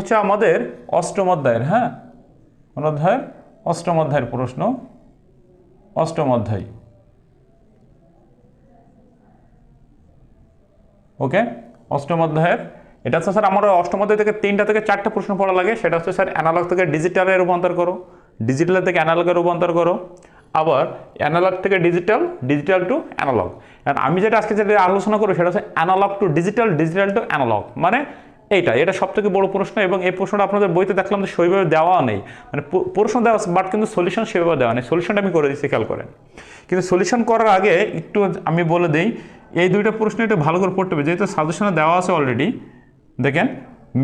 হচ্ছে আমাদের অষ্টম অধ্যায়ের হ্যাঁ? কোন অধ্যায়ের অষ্টম অধ্যায়ের প্রশ্ন। অষ্টম অধ্যায়। ওকে? অষ্টম অধ্যায়ের। এটা হচ্ছে স্যার আমার অষ্টম অধ্যায় থেকে তিনটা থেকে চারটা প্রশ্ন পড়া লাগে। সেটা হচ্ছে স্যার অ্যানালগ থেকে ডিজিটালে রূপান্তর করো। ডিজিটাল থেকে অ্যানালগে রূপান্তর করো। আবার অ্যানালগ থেকে ডিজিটাল ডিজিটাল টু অ্যানালগ আমি যেটা আজকে যেটা আলোচনা করব সেটা হচ্ছে analogue to digital digital to analogue মানে এইটা এটা সব থেকে বড় প্রশ্ন এবং এই প্রশ্নটা আপনাদের বইতে দেখলাম যে সেইভাবে দেওয়া নেই। মানে প্রশ্ন দেওয়া বাট কিন্তু সলিউশন সেভাবে দেওয়া নেই। সলিউশনটা আমি করে দিচ্ছি খেয়াল করেন। কিন্তু সলিউশন করার আগে একটু আমি বলে দিই, এই দুইটা প্রশ্ন একটু ভালো করে পড়তে হবে। যেহেতু সাজেশনে দেওয়া আছে অলরেডি দেখেন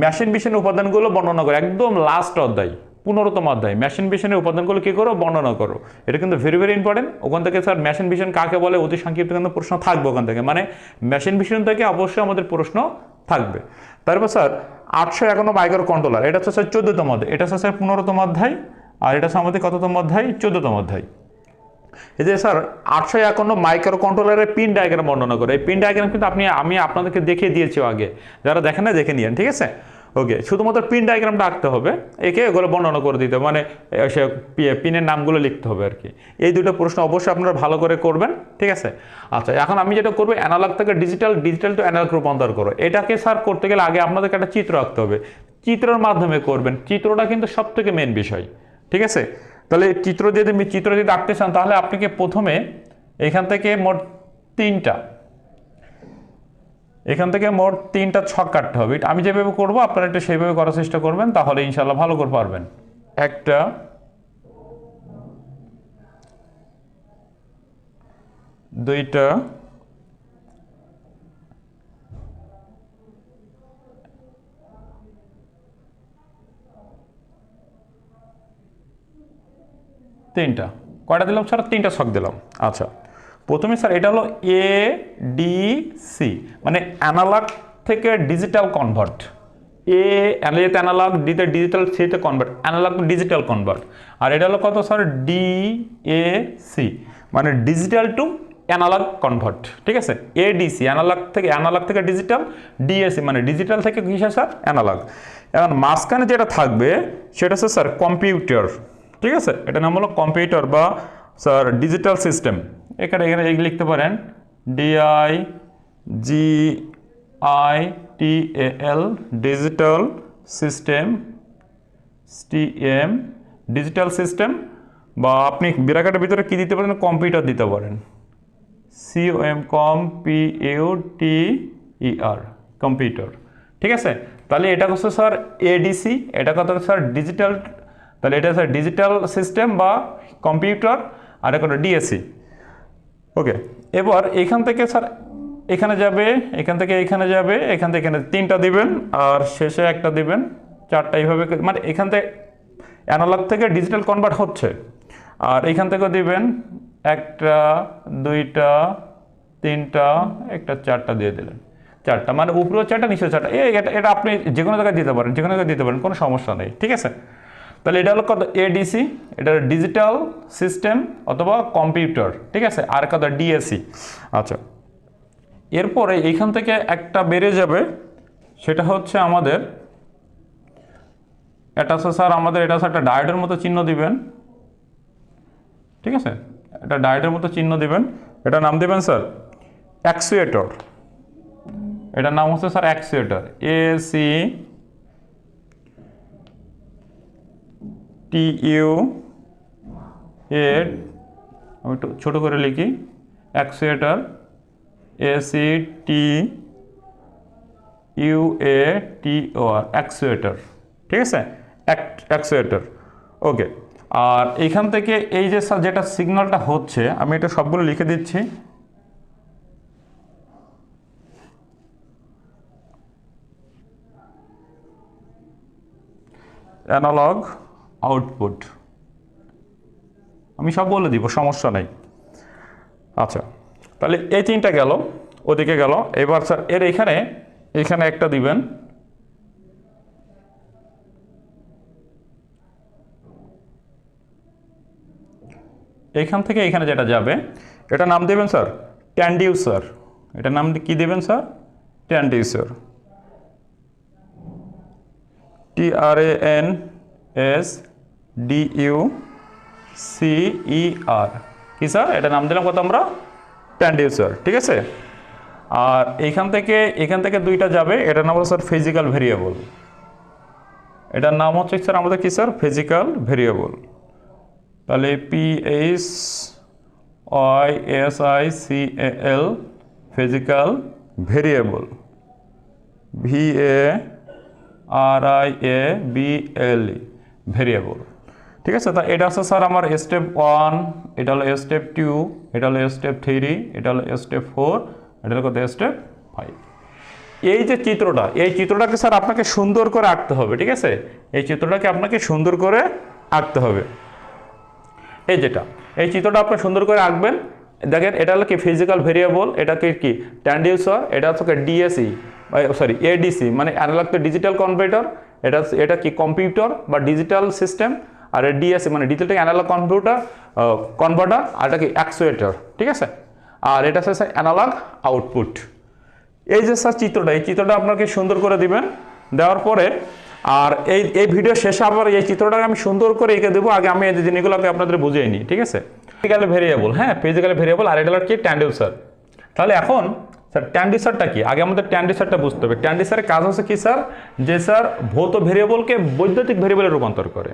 মেশিন বিশনের উপাদানগুলো বর্ণনা করো। একদম লাস্ট অধ্যায়, পনেরোতম অধ্যায় মেশিন বিশনের উপাদানগুলো কী করো? বর্ণনা করো। এটা কিন্তু ভেরি ভেরি ইম্পর্টেন্ট ওখান থেকে স্যার মেশিন বিশন কাকে বলে? অতি সংক্ষিপ্ত কিন্তু প্রশ্ন থাকবে ওখান থেকে। মানে মেশিন বিশন থেকে অবশ্যই আমাদের প্রশ্ন থাকবে। তারপর স্যার, আটশো একান্ন মাইক্রো কন্ট্রোলার, এটা হচ্ছে স্যার চোদ্দতম অধ্যায়, এটা হচ্ছে স্যার পনেরোতম অধ্যায়, আর এটা হচ্ছে আমাদের কততম অধ্যায়? চোদ্দতম অধ্যায়। এই যে স্যার, আটশো একান্ন মাইক্রো কন্ট্রোলারের পিন ডায়াগ্রাম বর্ণনা করে, এই পিন ডায়াগ্রাম কিন্তু আপনি, আমি আপনাদেরকে দেখিয়ে দিয়েছি আগে, যারা দেখেন না দেখে নিয়েন, ঠিক আছে? ওকে শুধুমাত্র পিন ডায়াগ্রামটা আঁকতে হবে। একে এগুলো বর্ণনা করে দিতে মানে সে পিনের নামগুলো লিখতে হবে আর কি এই দুটো প্রশ্ন অবশ্যই আপনারা ভালো করে করবেন, ঠিক আছে? আচ্ছা এখন আমি যেটা করব অ্যানালগ থেকে ডিজিটাল ডিজিটাল টু অ্যানালগ রূপান্তর করো। এটাকে স্যার করতে গেলে আগে আপনাদেরকে একটা চিত্র আঁকতে হবে। চিত্রের মাধ্যমে করবেন। চিত্রটা কিন্তু সব থেকে মেন বিষয়, ঠিক আছে? তাহলে চিত্র যদি চিত্র যদি আঁকতে চান, তাহলে আপনাকে প্রথমে এখান থেকে মোট তিনটা এখান থেকে মোট তিনটা ছক কাটতে হবে। আমি যেভাবে করব, আপনারা একটু সেইভাবে করার চেষ্টা করবেন, তাহলে ইনশাল্লাহ ভালো করে পারবেন। একটা, দুইটা, তিনটা। কয়টা দিলাম স্যার তিনটা ছক দিলাম। আচ্ছা। প্রথমে স্যার, এটা হলো এ ডি সি মানে অ্যানালগ থেকে ডিজিটাল কনভার্ট এ এতে অ্যানালগ ডিতে ডিজিটাল সিতে কনভার্ট অ্যানালগ ডিজিটাল কনভার্ট আর এটা হলো কত স্যার? ডি এ সি মানে ডিজিটাল টু অ্যানালগ কনভার্ট ঠিক আছে? এডিসি অ্যানালগ থেকে অ্যানালগ থেকে ডিজিটাল ডিএসি মানে ডিজিটাল থেকে কিসে স্যার? অ্যানালগ এখন মাঝখানে যেটা থাকবে, সেটা হচ্ছে স্যার কম্পিউটার ঠিক আছে? এটা নাম হলো কম্পিউটার বা, স্যার ডিজিটাল সিস্টেম এখানে এখানে লিখতে পারেন DI G I T L digital system TM digital system বা আপনি বিরাকাটের ভিতরে কি দিতে পারেন? কম্পিউটার দিতে পারেন। COM com P U T E R computer ঠিক আছে? তাহলে এটা হচ্ছে স্যার এডিসি এটা কত স্যার ডিজিটাল তাহলে এটা স্যার ডিজিটাল সিস্টেম বা কম্পিউটার আর এটা কত ডিএসসি ওকে, এবার এখান থেকে স্যার, এখানে যাবে, এখান থেকে এখানে যাবে, এখান থেকে এখানে তিনটা দিবেন, আর শেষে একটা দিবেন, চারটা এইভাবে মানে এখান থেকে অ্যানালগ থেকে ডিজিটাল কনভার্ট হচ্ছে, আর এখান থেকেও দিবেন, একটা, দুইটা, তিনটা, একটা, চারটা দিয়ে দিলেন, চারটা মানে উপরেও চারটা নিচেও চারটা, এই, এটা এটা আপনি যে কোনো জায়গায় দিতে পারেন যে কোনো জায়গায় দিতে পারেন, কোনো সমস্যা নেই, ঠিক আছে? তাহলে এটা হলো কত? এডিসি এটা ডিজিটাল সিস্টেম অথবা কম্পিউটার ঠিক আছে? আর কত? ডিএসি আচ্ছা। এরপরে এইখান থেকে একটা বেড়ে যাবে, সেটা হচ্ছে আমাদের, এটা স্যার আমাদের, এটা একটা ডায়েটের মতো চিহ্ন দিবেন। ঠিক আছে? এটা ডায়েটের মতো চিহ্ন দিবেন। এটা নাম দিবেন স্যার অ্যাক্সুয়েটর এটার নাম হচ্ছে sir actuator A C T U A আমি একটু ছোটো করে লিখি অ্যাক্সুয়েটর A C T U A টি ও আর অ্যাক্সুয়েটর ঠিক আছে? অ্যাক্সুয়েটর ওকে। আর এইখান থেকে এই যে যেটা সিগন্যালটা হচ্ছে, আমি এটা সবগুলো লিখে দিচ্ছি। অ্যানালগ আউটপুট আমি সব বলে দিব, সমস্যা নেই। আচ্ছা তাহলে এই তিনটা গেল, ওদিকে গেল। এবার স্যার এর এখানে এখানে একটা দিবেন। এইখান থেকে এখানে যেটা যাবে, এটা নাম দেবেন স্যার ট্যান্ডিউসার এটা নাম কি দেবেন sir transducer T R A N S D U C E R কি স্যার? এটা নাম দিলাম কত আমরা? ট্যান্ডিউসার ঠিক আছে? আর এইখান থেকে, এখান থেকে দুইটা যাবে। এটার নাম হলো, স্যার ফিজিক্যাল ভেরিয়েবল এটার নাম হচ্ছে, স্যার, আমাদের কি, স্যার? ফিজিক্যাল ভেরিয়েবল তাহলে P H Y S I C L physical variable V A R I A B L variable ঠিক আছে? তা এটা হচ্ছে স্যার আমার স্টেপ ওয়ান এটা হলো স্টেপ টু এটা হলো স্টেপ থ্রি এটা হলো স্টেপ ফোর এটা হলো স্টেপ ফাইভ এই যে চিত্রটা, এই চিত্রটাকে স্যার আপনাকে সুন্দর করে আঁকতে হবে, ঠিক আছে? এই চিত্রটাকে আপনাকে সুন্দর করে আঁকতে হবে। এই যেটা, এই চিত্রটা আপনি সুন্দর করে আঁকবেন। দেখেন, এটা হলো কি ফিজিক্যাল ভেরিয়েবল এটাকে কি ট্যান্ডিউসার এটা হচ্ছে ডিএসি সরি এডিসি মানে অ্যানালগ টু ডিজিটাল কনভার্টার এটা এটা কি কম্পিউটার বা ডিজিটাল সিস্টেম আর ডিএসি মানে ডিজিটাল অ্যানালগ কম্পিউটার কনভার্টার আর এটা কি অ্যাকচুয়েটার ঠিক আছে? আর এটা হচ্ছে অ্যানালগ আউটপুট এই যে স্যার চিত্রটা, এই চিত্রটা আপনাকে সুন্দর করে দিবেন। দেওয়ার পরে, আর এই এই ভিডিও শেষে আবার এই চিত্রটাকে আমি সুন্দর করে এঁকে দেবো। আগে আমি এই জিনিসগুলোকে আপনাদের বুঝিয়ে নিই, ঠিক আছে? ফিজিক্যাল ভেরিয়েবল হ্যাঁ ফিজিক্যাল ভেরিয়েবল আর এটা কি ট্যান্ডিউসার তাহলে এখন স্যার ট্যান্ডিসারটা কি? আগে আমাদের ট্যান্ডিসারটা বুঝতে হবে। ট্যান্ডিসারের কাজ হচ্ছে কি স্যার যে স্যার ভৌত ভেরিয়েবলকে বৈদ্যুতিক ভেরিয়েবলে রূপান্তর করে।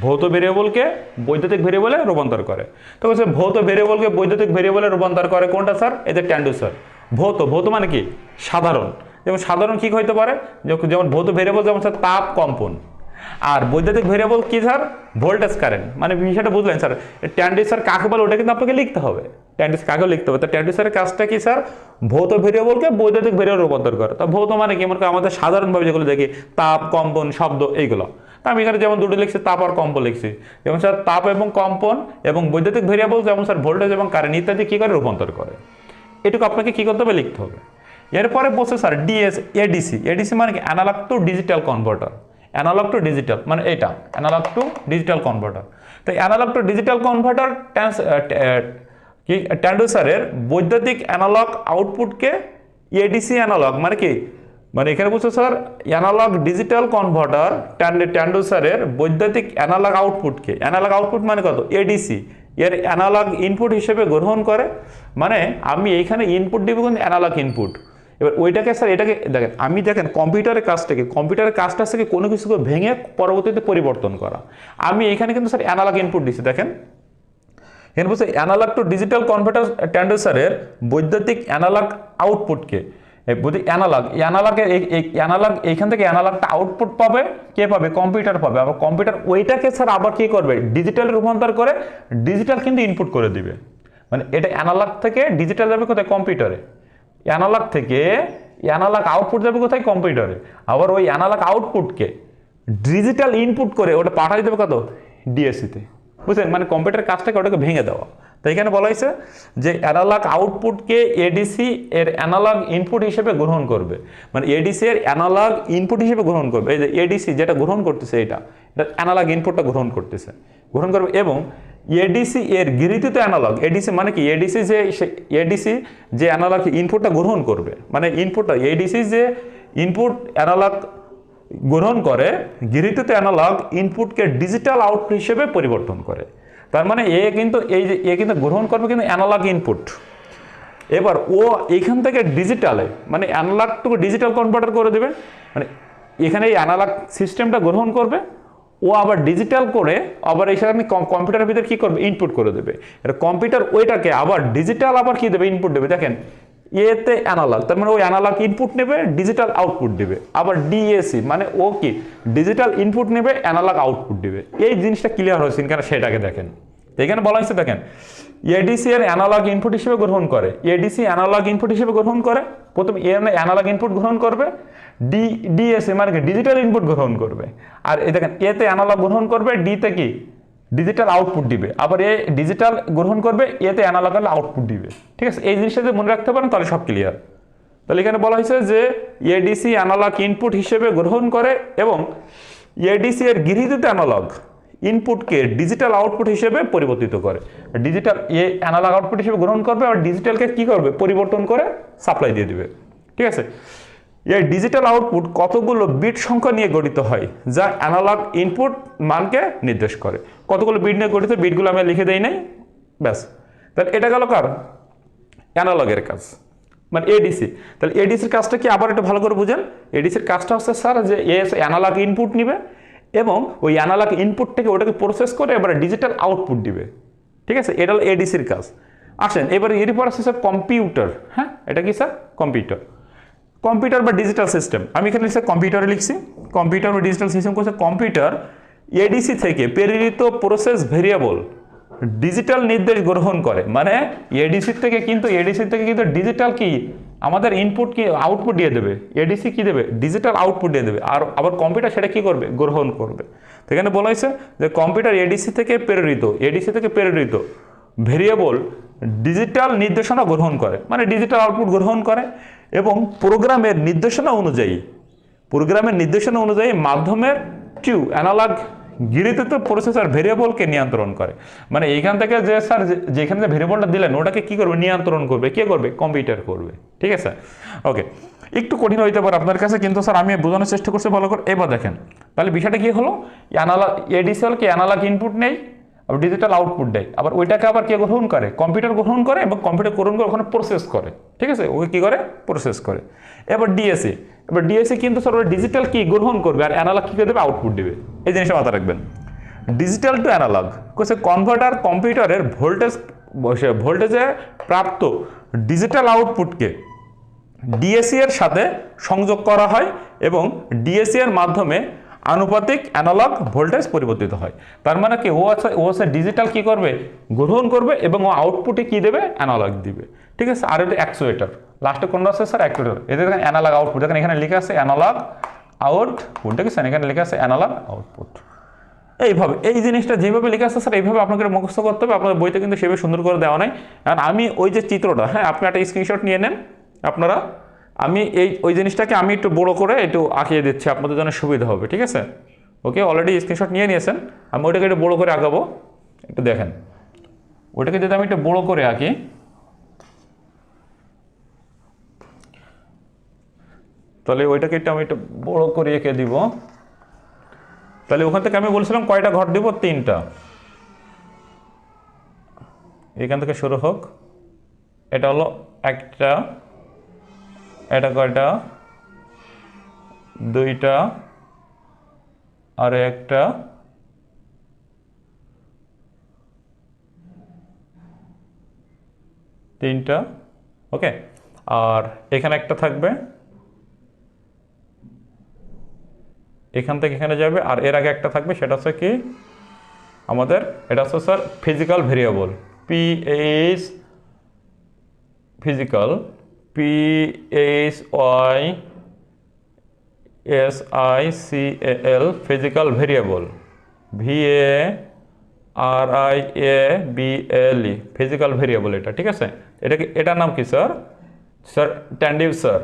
ভৌত ভেরিয়েবলকে বৈদ্যুতিক ভেরিয়েবলে রূপান্তর করে। তো হচ্ছে ভৌত ভেরিয়েবলকে বৈদ্যুতিক ভেরিয়েবলে রূপান্তর করে কোনটা, স্যার? যে ট্যান্ডুসার ভৌত ভৌত মানে কি? সাধারণ। যেমন সাধারণ কি হইতে পারে? যেমন ভৌত ভেরিয়েবল যেমন স্যার, তাপ কম্পন। আর বৈদ্যুতিক ভেরিয়েবল কি, স্যার? Voltage current. মানে বিষয়টা বুঝলেন, স্যার? ট্যান্ডিসার কাকে বলে, ওটা কিন্তু আপনাকে লিখতে হবে। ট্যান্ডিস কাকেও লিখতে হবে। তো ট্যান্ডিসারের কাজটা কি, স্যার? ভৌত ভেরিয়েবলকে বৈদ্যুতিক ভেরিয়েবল রূপান্তর করে। তো ভৌত মানে কি? মনে আমাদের সাধারণভাবে যেগুলো দেখি, তাপ, কম্পন, শব্দ, এইগুলো। তা আমি এখানে যেমন দুটো লিখছি, তাপ আর কম্পন লিখছি। যেমন স্যার, তাপ এবং কম্পন এবং বৈদ্যুতিক ভেরিয়েবল যেমন স্যার ভোল্টেজ এবং কারেন্ট ইত্যাদি কী করে রূপান্তর করে? এটুকু আপনাকে কী করতে হবে? লিখতে হবে। এরপরে বলছে স্যার ডিএস এডিসি এডিসি মানে কি? Analogue to digital converter analogue to digital মানে এটা অ্যানালগ টু ডিজিটাল কনভার্টার তো অ্যানালগ টু ডিজিটাল কনভার্টার ট্যান্স কি ট্যান্ডুসারের বৈদ্যুতিক অ্যানালগ আউটপুটকে এডিসি অ্যানালগ মানে কি? মানে এখানে বলছে, স্যার অ্যানালগ ডিজিটাল কনভার্টার ট্যান্ডুসারের বৈদ্যুতিক অ্যানালগ আউটপুটকে অ্যানালগ আউটপুট মানে কত? এডিসি এর অ্যানালগ ইনপুট হিসেবে গ্রহণ করে। মানে আমি এইখানে ইনপুট দিব কিন্তু অ্যানালগ ইনপুট এবার ওইটাকে, স্যার, এটাকে, দেখেন, আমি দেখেন কম্পিউটারের কাজটাকে, কম্পিউটারের কাজটা থেকে কোনো কিছুকে ভেঙে পরবর্তীতে পরিবর্তন করা। আমি এখানে কিন্তু, স্যার অ্যানালগ ইনপুট দিচ্ছি দেখেন। এখানে বলছে অ্যানালগ টু ডিজিটাল কনভার্টার ট্যান্ডেসারের বৈদ্যুতিক অ্যানালগ আউটপুটকে বৈদ্যুতিক অ্যানালগ অ্যানালগের এই অ্যানালগ এইখান থেকে অ্যানালগটা আউটপুট পাবে, কে পাবে? কম্পিউটার পাবে। আবার কম্পিউটার ওইটাকে স্যার আবার কি করবে? ডিজিটাল রূপান্তর করে ডিজিটাল কিন্তু ইনপুট করে দিবে। মানে এটা অ্যানালগ থেকে ডিজিটাল যাবে কোথায়? কম্পিউটারে অ্যানালগ থেকে অ্যানালগ আউটপুট যাবে কোথায়? কম্পিউটারে আবার ওই অ্যানালগ আউটপুটকে ডিজিটাল ইনপুট করে ওটা পাঠাই দেবে কত? ডিএসসিতে বুঝলেন মানে কম্পিউটার কাজটাকে ওটাকে ভেঙে দেওয়া। তো এখানে বলা হয়েছে যে অ্যানালগ আউটপুটকে এডিসি এর অ্যানালগ ইনপুট হিসেবে গ্রহণ করবে। মানে এডিসি এর অ্যানালগ ইনপুট হিসেবে গ্রহণ করবে। এই যে এডিসি যেটা গ্রহণ করতেছে এটা এটা অ্যানালগ ইনপুটটা গ্রহণ করতেছে। গ্রহণ করবে এবং এডিসি এর গৃহীত অ্যানালগ এডিসি মানে কি? এডিসি যে এডিসি যে অ্যানালগ ইনপুটটা গ্রহণ করবে। মানে ইনপুটটা এডিসি যে ইনপুট অ্যানালগ গ্রহণ করে গৃহীত অ্যানালগ ইনপুটকে ডিজিটাল আউটপুট হিসেবে পরিবর্তন করে। তার মানে এ কিন্তু, এই যে, এ কিন্তু গ্রহণ করবে কিন্তু অ্যানালগ ইনপুট এবার ও এইখান থেকে ডিজিটালে মানে অ্যানালগটুকু ডিজিটাল কনভার্টার করে দেবে। মানে এখানে এই অ্যানালগ সিস্টেমটা গ্রহণ করবে, ও আবার ডিজিটাল করে, আবার এখানে কম্পিউটারের ভিতরে কী করবে? ইনপুট করে দেবে। এটা কম্পিউটার ওইটাকে আবার ডিজিটাল আবার কি দেবে? ইনপুট দেবে। দেখেন এতে অ্যানালগ তার মানে ওই অ্যানালগ ইনপুট নেবে ডিজিটাল আউটপুট দিবে। আবার ডিএসি মানে ও কি? ডিজিটাল ইনপুট নেবে অ্যানালগ আউটপুট দিবে। এই জিনিসটা ক্লিয়ার হয়েছে, কেন সেটাকে দেখেন। এখানে বলা হয়েছে, দেখেন এডিসি এর অ্যানালগ ইনপুট হিসেবে গ্রহণ করে। এডিসি অ্যানালগ ইনপুট হিসেবে গ্রহণ করে। প্রথম এ অ্যানালগ ইনপুট গ্রহণ করবে। ডি ডিএসি মানে ডিজিটাল ইনপুট গ্রহণ করবে। আর এই দেখেন, এতে অ্যানালগ গ্রহণ করবে ডিতে কি? ডিজিটাল আউটপুট দিবে। আবার এ ডিজিটাল গ্রহণ করবে, এতে অ্যানালগ আউটপুট দিবে। ঠিক আছে? এই জিনিসটা যদি মনে রাখতে পারেন, তাহলে সব ক্লিয়ার তাহলে এখানে বলা হয়েছে যে এডিসি অ্যানালগ ইনপুট হিসেবে গ্রহণ করে এবং এডিসি এর গৃহীত অ্যানালগ ইনপুটকে ডিজিটাল আউটপুট হিসেবে পরিবর্তিত করে। ডিজিটাল এ অ্যানালগ আউটপুট হিসেবে গ্রহণ করবে আর ডিজিটালকে কি করবে? পরিবর্তন করে সাপ্লাই দিয়ে দিবে। ঠিক আছে? এই ডিজিটাল আউটপুট কতগুলো বিট সংখ্যা নিয়ে গঠিত হয়, যা অ্যানালগ ইনপুট মানকে নির্দেশ করে? কতগুলো বিট নিয়ে গঠিত? বিটগুলো আমি লিখে দেই নাই। ব্যাস। তাহলে এটা গেল কার? অ্যানালগের কাজ। মানে এডিসি তাহলে এডিসির কাজটা কি আবার একটু ভালো করে বুঝেন? এডিসির কাজটা হচ্ছে, স্যার, যে এ অ্যানালগ ইনপুট নিবে এবং ওই অ্যানালগ ইনপুটটাকে ওটাকে প্রসেস করে এবারে ডিজিটাল আউটপুট দিবে। ঠিক আছে? এটা হলো এডিসির কাজ। আসেন, এবার এরপর আছে, স্যার কম্পিউটার হ্যাঁ? এটা কি, স্যার? কম্পিউটার কম্পিউটার বা ডিজিটাল সিস্টেম। আমি এখানে লিখছি কম্পিউটারে লিখছি। কম্পিউটার বা ডিজিটাল সিস্টেম করছে কম্পিউটার এডিসি থেকে প্রেরিত প্রসেস ভেরিয়েবল ডিজিটাল নির্দেশ গ্রহণ করে। মানে এডিসি থেকে কিন্তু এডিসি থেকে কিন্তু ডিজিটাল কি? আমাদের ইনপুট কি আউটপুট দিয়ে দেবে। এডিসি কি দেবে? ডিজিটাল আউটপুট দিয়ে দেবে। আর আবার কম্পিউটার সেটা কি করবে? গ্রহণ করবে। তো এখানে বলা হয়েছে যে কম্পিউটার এডিসি থেকে প্রেরিত এডিসি থেকে প্রেরিত ভেরিয়েবল ডিজিটাল নির্দেশনা গ্রহণ করে। মানে ডিজিটাল আউটপুট গ্রহণ করে। প্রোগ্রামের নির্দেশনা অনুযায়ী, প্রোগ্রামের নির্দেশনা অনুযায়ী মাধ্যমের টু অ্যানালগ গৃহীত প্রসেসর ভেরিয়েবলকে নিয়ন্ত্রণ করে। মানে এইখান থেকে যে স্যার যেখানে যে ভেরিয়েবলটা দিলেন, ওটাকে কি করবে? নিয়ন্ত্রণ করবে। কে করবে? কম্পিউটার করবে। ঠিক আছে? ওকে একটু কঠিন হইতে পারে আপনার কাছে, কিন্তু স্যার আমি বোঝানোর চেষ্টা করছি ভালো করে। এবার দেখেন, তাহলে বিষয়টা কি হলো? অ্যানালগ এডিসিএল কি অ্যানালগ ইনপুট নেই? আবার ডিজিটাল আউটপুট দেয়। আবার ওইটাকে আবার কে গ্রহণ করে? কম্পিউটার গ্রহণ করে এবং কম্পিউটার গ্রহণ করে ওখানে প্রসেস করে। ঠিক আছে? ওকে কি করে? প্রসেস করে। এবার ডিএসসি এবার ডিএসসি কিন্তু স্যার ওরা ডিজিটাল কি গ্রহণ করবে আর অ্যানালগ কী করে দেবে? আউটপুট দেবে। এই জিনিসটা মাথায় রাখবেন। ডিজিটাল টু অ্যানালগ কোসে কনভার্টার কম্পিউটারের ভোল্টেজ ভোল্টেজে প্রাপ্ত ডিজিটাল আউটপুটকে ডিএসসি এর সাথে সংযোগ করা হয় এবং ডিএসসি এর মাধ্যমে আনুপাতিক অ্যানালগ ভোল্টেজ পরিবর্তিত হয়। তার মানে কি? ও আছে ও আছে ডিজিটাল কি করবে? গ্রহণ করবে এবং ও আউটপুটে কি দেবে? অ্যানালগ দিবে। ঠিক আছে? আর এটা অ্যাকচুয়েটার লাস্টে কোনটা আছে স্যার অ্যাকচুয়েটার এদের দেখেন অ্যানালগ আউটপুট দেখেন এখানে লেখা আছে অ্যানালগ আউটপুট দেখেছেন এখানে লেখা আছে অ্যানালগ আউটপুট এইভাবে, এই জিনিসটা যেভাবে লেখা আছে স্যার এইভাবে আপনাকে মুখস্থ করতে হবে। আপনার বইতে কিন্তু সেভাবে সুন্দর করে দেওয়া নাই। কারণ আমি ওই যে চিত্রটা হ্যাঁ আপনি একটা স্ক্রিনশট নিয়ে নেন, আপনারা আমি এই, ওই জিনিসটাকে আমি একটু বড় করে একটু আঁকিয়ে দিচ্ছি, আপনাদের জন্য সুবিধা হবে, ঠিক আছে? ওকে অলরেডি স্ক্রিনশট নিয়ে নিয়েছেন, আমি ওইটাকে একটু বড় করে আঁকাবো, একটু দেখেন। ওইটাকে যদি আমি একটু বড় করে আঁকি, তাহলে ওইটাকে একটু আমি একটু বড় করে এঁকে দিব। তাহলে ওখান থেকে আমি বলছিলাম কয়টা ঘর দিব? তিনটা। এখান থেকে শুরু হোক। এটা হলো একটা এটা কয়টা? দুইটা। আর একটা। তিনটা। ওকে। আর এখানে একটা থাকবে। এখান থেকে এখানে যাবে। আর এর আগে একটা থাকবে, সেটা হচ্ছে কি? আমাদের, এটা হচ্ছে sir physical variable P H physical P H Y S I C L physical variable V A R I A B L E physical variable এটা, ঠিক আছে? এটা কি, এটার নাম কি sir sir transducer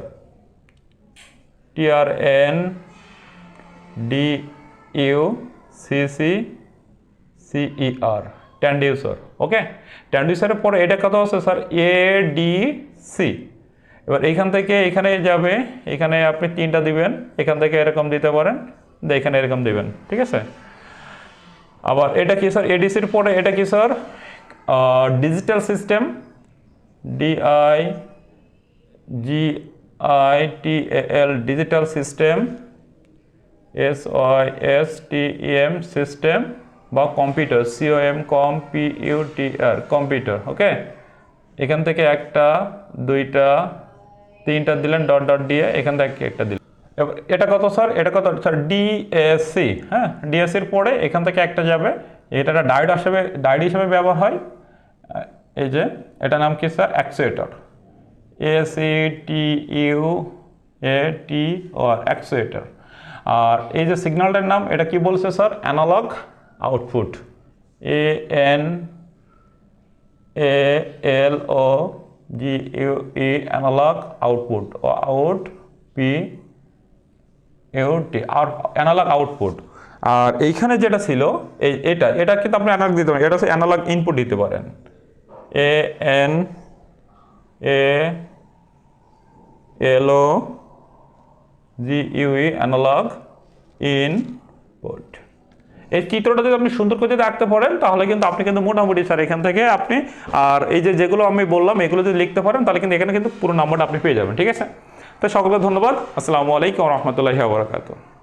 T R N D U C C CER transducer okay ট্যান্ডিউসারের পরে এটা কত আছে স্যার এ ডি সি এবার এইখান থেকে এখানে যাবে, এখানে আপনি তিনটা দিবেন, এখান থেকে এরকম দিতে পারেন এখানে এরকম দিবেন, ঠিক আছে? আবার এটা কি স্যার এডিসির পরে এটা কি sir digital system DI G I T L digital system S Y S T M system বা computer COM com P U T R computer okay এখান থেকে একটা, দুইটা তিনটা দিলেন ডট ডট দিয়ে এখান থেকে একটা দিলেন। এটা কত স্যার এটা কত? স্যার ডিএসসি হ্যাঁ? ডিএসসির পরে এখান থেকে একটা যাবে। এটা একটা ডায়োড হিসেবে ডায়োড হিসেবে ব্যবহার হয়। এই যে এটা নাম কি sir actuator AC T U A T R actuator আর এই যে সিগন্যালটার নাম, এটা কি বলছে sir analogue output A N A L O U E analogue output O out P UT R analogue output আর এইখানে যেটা ছিল, এই এটা এটা কিন্তু আপনি অ্যানালগ দিতে পারেন। এটা হচ্ছে অ্যানালগ ইনপুট দিতে পারেন। A N A L O G UE analogue input এই চিত্রটা যদি আপনি সুন্দর করে আঁকতে পারেন, তাহলে কিন্তু আপনি কিন্তু মোটামুটি স্যার এখান থেকে আপনি, আর এই যে যেগুলো আমি বললাম, এগুলো যদি লিখতে পারেন, তাহলে কিন্তু এখানে কিন্তু পুরো নাম্বারটা আপনি পেয়ে যাবেন, ঠিক আছে? তো সকলকে ধন্যবাদ। আসসালামু আলাইকুম রহমতুল্লাহি আবরাকাতু